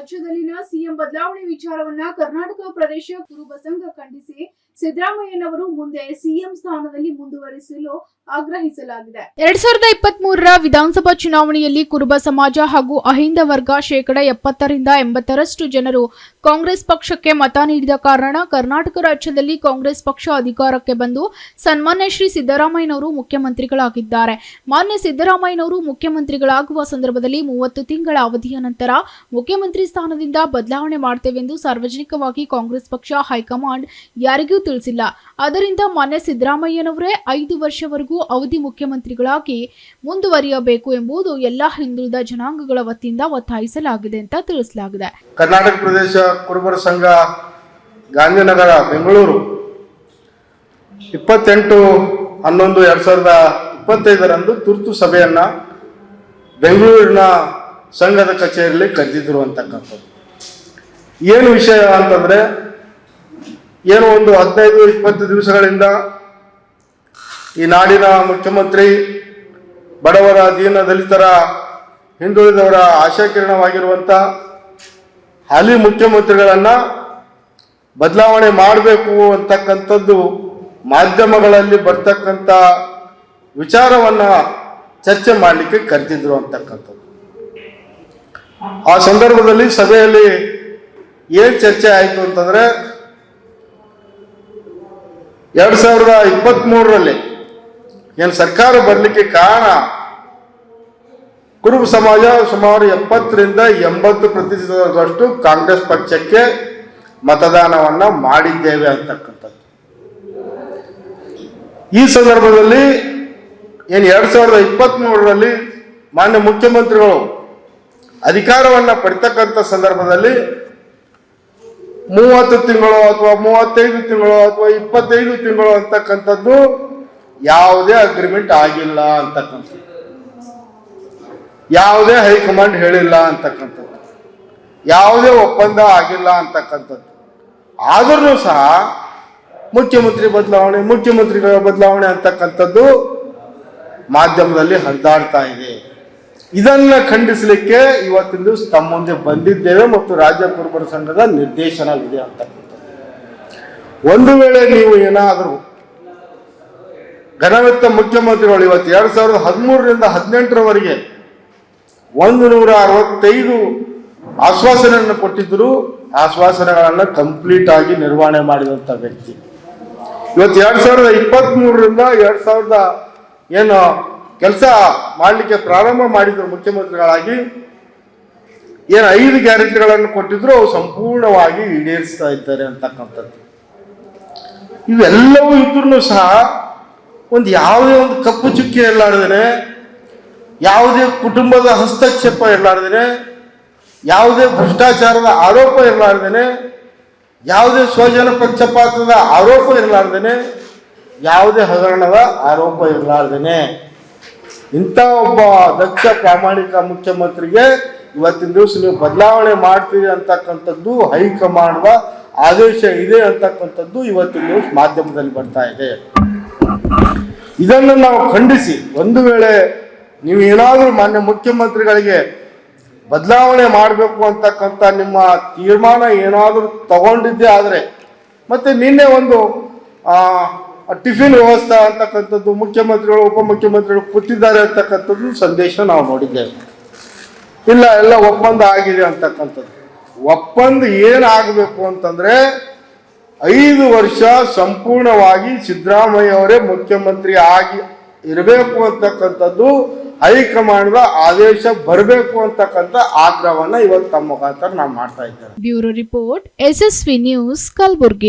ರಾಜ್ಯದಲ್ಲಿನ ಸಿಎಂ ಬದಲಾವಣೆ ವಿಚಾರವನ್ನ ಕರ್ನಾಟಕ ಪ್ರದೇಶ ಕುರುಬ ಸಂಘ ಖಂಡಿಸಿ ಸಿದ್ದರಾಮಯ್ಯನವರು ಮುಂದೆ ಸಿಎಂ ಸ್ಥಾನದಲ್ಲಿ ಮುಂದುವರಿಸಲು ಆಗ್ರಹಿಸಲಾಗಿದೆ. ಎರಡ್ ಸಾವಿರದ ಇಪ್ಪತ್ತ್ ಮೂರರ ವಿಧಾನಸಭಾ ಚುನಾವಣೆಯಲ್ಲಿ ಕುರುಬ ಸಮಾಜ ಹಾಗೂ ಅಹಿಂದ ವರ್ಗ ಶೇಕಡ ಎಪ್ಪತ್ತರಿಂದ ಎಂಬತ್ತರಷ್ಟು ಜನರು ಕಾಂಗ್ರೆಸ್ ಪಕ್ಷಕ್ಕೆ ಮತ ನೀಡಿದ ಕಾರಣ ಕರ್ನಾಟಕ ರಾಜ್ಯದಲ್ಲಿ ಕಾಂಗ್ರೆಸ್ ಪಕ್ಷ ಅಧಿಕಾರಕ್ಕೆ ಬಂದು ಸನ್ಮಾನ್ಯ ಶ್ರೀ ಸಿದ್ದರಾಮಯ್ಯನವರು ಮುಖ್ಯಮಂತ್ರಿಗಳಾಗಿದ್ದಾರೆ. ಮಾನ್ಯ ಸಿದ್ದರಾಮಯ್ಯನವರು ಮುಖ್ಯಮಂತ್ರಿಗಳಾಗುವ ಸಂದರ್ಭದಲ್ಲಿ ಮೂವತ್ತು ತಿಂಗಳ ಅವಧಿಯ ನಂತರ ಮುಖ್ಯಮಂತ್ರಿ ಸ್ಥಾನದಿಂದ ಬದಲಾವಣೆ ಮಾಡ್ತೇವೆಂದು ಸಾರ್ವಜನಿಕವಾಗಿ ಕಾಂಗ್ರೆಸ್ ಪಕ್ಷ ಹೈಕಮಾಂಡ್ ಯಾರಿಗೂ ತಿಳಿಸಿಲ್ಲ. ಅದರಿಂದ ಮಾನ್ಯ ಸಿದ್ದರಾಮಯ್ಯನವರೇ ಐದು ವರ್ಷವರೆಗೂ ಅವಧಿ ಮುಖ್ಯಮಂತ್ರಿಗಳಾಗಿ ಮುಂದುವರಿಯಬೇಕು ಎಂಬುದು ಎಲ್ಲಾ ಹಿಂದುಳಿದ ಜನಾಂಗಗಳ ವತಿಯಿಂದ ಒತ್ತಾಯಿಸಲಾಗಿದೆ ಅಂತ ತಿಳಿಸಲಾಗಿದೆ. ಕರ್ನಾಟಕ ಪ್ರದೇಶ ಕುರುಬರ ಸಂಘ ಗಾಂಧಿನಗರ, ಬೆಂಗಳೂರು ಇಪ್ಪತ್ತೆಂಟು ಹನ್ನೊಂದು ಎರಡ್ ಸಾವಿರದ ಇಪ್ಪತ್ತೈದರಂದು ತುರ್ತು ಸಭೆಯನ್ನ ಬೆಂಗಳೂರಿನ ಸಂಘದ ಕಚೇರಿಯಲ್ಲಿ ಕರೆದಿದ್ರು ಅಂತಕ್ಕಂಥದ್ದು. ಏನು ವಿಷಯ ಅಂತಂದರೆ ಏನು ಒಂದು ಹದಿನೈದು, ಇಪ್ಪತ್ತು ದಿವಸಗಳಿಂದ ಈ ನಾಡಿನ ಮುಖ್ಯಮಂತ್ರಿ ಬಡವರ ದೀನ ದಲಿತರ ಹಿಂದುಳಿದವರ ಆಶಾಕಿರಣವಾಗಿರುವಂಥ ಹಾಲಿ ಮುಖ್ಯಮಂತ್ರಿಗಳನ್ನ ಬದಲಾವಣೆ ಮಾಡಬೇಕು ಅಂತಕ್ಕಂಥದ್ದು ಮಾಧ್ಯಮಗಳಲ್ಲಿ ಬರ್ತಕ್ಕಂಥ ವಿಚಾರವನ್ನ ಚರ್ಚೆ ಮಾಡಲಿಕ್ಕೆ ಕರೆದಿದ್ರು ಅಂತಕ್ಕಂಥದ್ದು. ಆ ಸಂದರ್ಭದಲ್ಲಿ ಸಭೆಯಲ್ಲಿ ಏನ್ ಚರ್ಚೆ ಆಯಿತು ಅಂತಂದ್ರೆ ಎರಡ್ ಸಾವಿರದ ಇಪ್ಪತ್ತ್ ಮೂರರಲ್ಲಿ ಏನು ಸರ್ಕಾರ ಬರಲಿಕ್ಕೆ ಕಾರಣ? ಕುರುಬ ಸಮಾಜ ಸುಮಾರು ಎಪ್ಪತ್ತರಿಂದ ಎಂಬತ್ತು ಪ್ರತಿಶತದಷ್ಟು ಕಾಂಗ್ರೆಸ್ ಪಕ್ಷಕ್ಕೆ ಮತದಾನವನ್ನ ಮಾಡಿದ್ದೇವೆ ಅಂತಕ್ಕಂಥದ್ದು. ಈ ಸಂದರ್ಭದಲ್ಲಿ ಏನು ಎರಡು ಸಾವಿರದ ಇಪ್ಪತ್ತ್ ಮೂರರಲ್ಲಿ ಮಾನ್ಯ ಮುಖ್ಯಮಂತ್ರಿಗಳು ಅಧಿಕಾರವನ್ನ ಪಡಿತಕ್ಕಂಥ ಸಂದರ್ಭದಲ್ಲಿ ಮೂವತ್ತು ತಿಂಗಳು ಅಥವಾ ಮೂವತ್ತೈದು ತಿಂಗಳು ಅಥವಾ ಇಪ್ಪತ್ತೈದು ತಿಂಗಳು ಅಂತಕ್ಕಂಥದ್ದು ಯಾವುದೇ ಅಗ್ರಿಮೆಂಟ್ ಆಗಿಲ್ಲ ಅಂತಕ್ಕಂಥದ್ದು. ಯಾವುದೇ ಹೈಕಮಾಂಡ್ ಹೇಳಿಲ್ಲ ಅಂತಕ್ಕಂಥದ್ದು. ಯಾವುದೇ ಒಪ್ಪಂದ ಆಗಿಲ್ಲ ಅಂತಕ್ಕಂಥದ್ದು. ಆದರೂ ಸಹ ಮುಖ್ಯಮಂತ್ರಿ ಬದಲಾವಣೆ, ಮುಖ್ಯಮಂತ್ರಿಗಳ ಬದಲಾವಣೆ ಅಂತಕ್ಕಂಥದ್ದು ಮಾಧ್ಯಮದಲ್ಲಿ ಹರಿದಾಡ್ತಾ ಇದೆ. ಇದನ್ನ ಖಂಡಿಸಲಿಕ್ಕೆ ಇವತ್ತಿನ ದಿವಸ ತಮ್ಮ ಮುಂದೆ ಬಂದಿದ್ದೇವೆ ಮತ್ತು ರಾಜ್ಯ ಕುರುಬರ ಸಂಘದ ನಿರ್ದೇಶನವಿದೆ ಅಂತ ಒಂದು ವೇಳೆ ನೀವು ಏನಾದರೂ ಘನವೆತ್ತ ಮುಖ್ಯಮಂತ್ರಿಗಳು ಇವತ್ತು ಎರಡ್ ಸಾವಿರದ ಹದಿಮೂರರಿಂದ ಹದಿನೆಂಟರವರೆಗೆ ಒಂದು ನೂರ ಅರವತ್ತೈದು ಆಶ್ವಾಸನೆಯನ್ನು ಕೊಟ್ಟಿದ್ದರು ಆಶ್ವಾಸನೆಗಳನ್ನು ಕಂಪ್ಲೀಟ್ ಆಗಿ ನಿರ್ವಹಣೆ ಮಾಡಿದಂಥ ವ್ಯಕ್ತಿ. ಇವತ್ತು ಎರಡ್ ಸಾವಿರದ ಇಪ್ಪತ್ತ್ ಮೂರರಿಂದ ಎರಡ್ ಸಾವಿರದ ಏನು ಕೆಲಸ ಮಾಡಲಿಕ್ಕೆ ಪ್ರಾರಂಭ ಮಾಡಿದ್ರು ಮುಖ್ಯಮಂತ್ರಿಗಳಾಗಿ, ಏನು ಐದು ಗ್ಯಾರಂಟಿಗಳನ್ನು ಕೊಟ್ಟಿದ್ರು ಅವು ಸಂಪೂರ್ಣವಾಗಿ ಈಡೇರಿಸ್ತಾ ಇದ್ದಾರೆ ಅಂತಕ್ಕಂಥದ್ದು. ಇವೆಲ್ಲವೂ ಇದ್ರೂ ಸಹ ಒಂದು ಯಾವುದೇ ಒಂದು ಕಪ್ಪು ಚುಕ್ಕಿ ಇರಲಾರ್ದೇನೆ ಯಾವುದೇ ಕುಟುಂಬದ ಹಸ್ತಕ್ಷೇಪ ಇರಲಾರ್ದೇನೆ ಯಾವುದೇ ಭ್ರಷ್ಟಾಚಾರದ ಆರೋಪ ಇರಲಾರ್ದೇನೆ ಯಾವುದೇ ಸ್ವಜನ ಪಕ್ಷಪಾತದ ಆರೋಪ ಇರಲಾರ್ದೇನೆ ಯಾವುದೇ ಹಗರಣದ ಆರೋಪ ಇರಲಾರ್ದೇನೆ ಇಂಥ ಒಬ್ಬ ದಕ್ಷ ಪ್ರಾಮಾಣಿಕ ಮುಖ್ಯಮಂತ್ರಿಗೆ ಇವತ್ತಿನ ದಿವಸ ನೀವು ಬದಲಾವಣೆ ಮಾಡ್ತೀರಿ ಅಂತಕ್ಕಂಥದ್ದು ಹೈಕಮಾಂಡ್ ಆದೇಶ ಇದೆ ಅಂತಕ್ಕಂಥದ್ದು ಇವತ್ತಿನ ದಿವಸ ಮಾಧ್ಯಮದಲ್ಲಿ ಬರ್ತಾ ಇದೆ. ಇದನ್ನು ನಾವು ಖಂಡಿಸಿ, ಒಂದು ವೇಳೆ ನೀವು ಏನಾದರೂ ಮಾನ್ಯ ಮುಖ್ಯಮಂತ್ರಿಗಳಿಗೆ ಬದಲಾವಣೆ ಮಾಡಬೇಕು ಅಂತಕ್ಕಂಥ ನಿಮ್ಮ ತೀರ್ಮಾನ ಏನಾದರೂ ತಗೊಂಡಿದ್ದೆ ಆದರೆ, ಮತ್ತೆ ನಿನ್ನೆ ಒಂದು ಟಿಫಿನ್ ವ್ಯವಸ್ಥೆ ಅಂತಕ್ಕಂಥದ್ದು, ಮುಖ್ಯಮಂತ್ರಿಗಳು, ಉಪಮುಖ್ಯಮಂತ್ರಿಗಳು ಕೂತಿದ್ದಾರೆ ಅಂತಕ್ಕಂಥದ್ದು ಸಂದೇಶ ನಾವು ನೋಡಿದ್ದೇವೆ. ಇಲ್ಲ, ಎಲ್ಲ ಒಪ್ಪಂದ ಆಗಿದೆ ಅಂತಕ್ಕಂಥದ್ದು. ಒಪ್ಪಂದ ಏನಾಗಬೇಕು ಅಂತಂದ್ರೆ, ಐದು ವರ್ಷ ಸಂಪೂರ್ಣವಾಗಿ ಸಿದ್ದರಾಮಯ್ಯ ಅವರೇ ಮುಖ್ಯಮಂತ್ರಿ ಆಗಿ ಇರಬೇಕು ಅಂತಕ್ಕಂಥದ್ದು ಹೈಕಮಾಂಡ್ ಆದೇಶ ಬರಬೇಕು ಅಂತಕ್ಕಂಥ ಆಗ್ರಹವನ್ನ ಇವತ್ತು ತಮ್ಮ ಮುಖಾಂತರ ನಾವು ಮಾಡ್ತಾ ಇದ್ದೇವೆ. Bureau report SSV news Kalaburagi.